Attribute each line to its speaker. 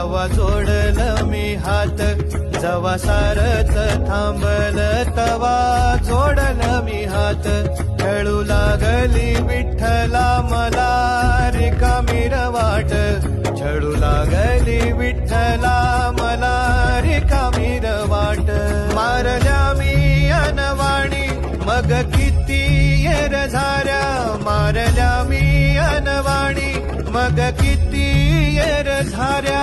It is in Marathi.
Speaker 1: जवा जोडल मी हात जवा सारत थांबल तवा. जोडल मी हात खेळू लागली विठ्ठला मला. रिकामी वाट छळू लागली विठ्ठला मला. रिकामी वाट मारल्या मी अनवाणी. मग किती येर झाल्या मारल्या मी अनवाणी. मग किती येर झाल्या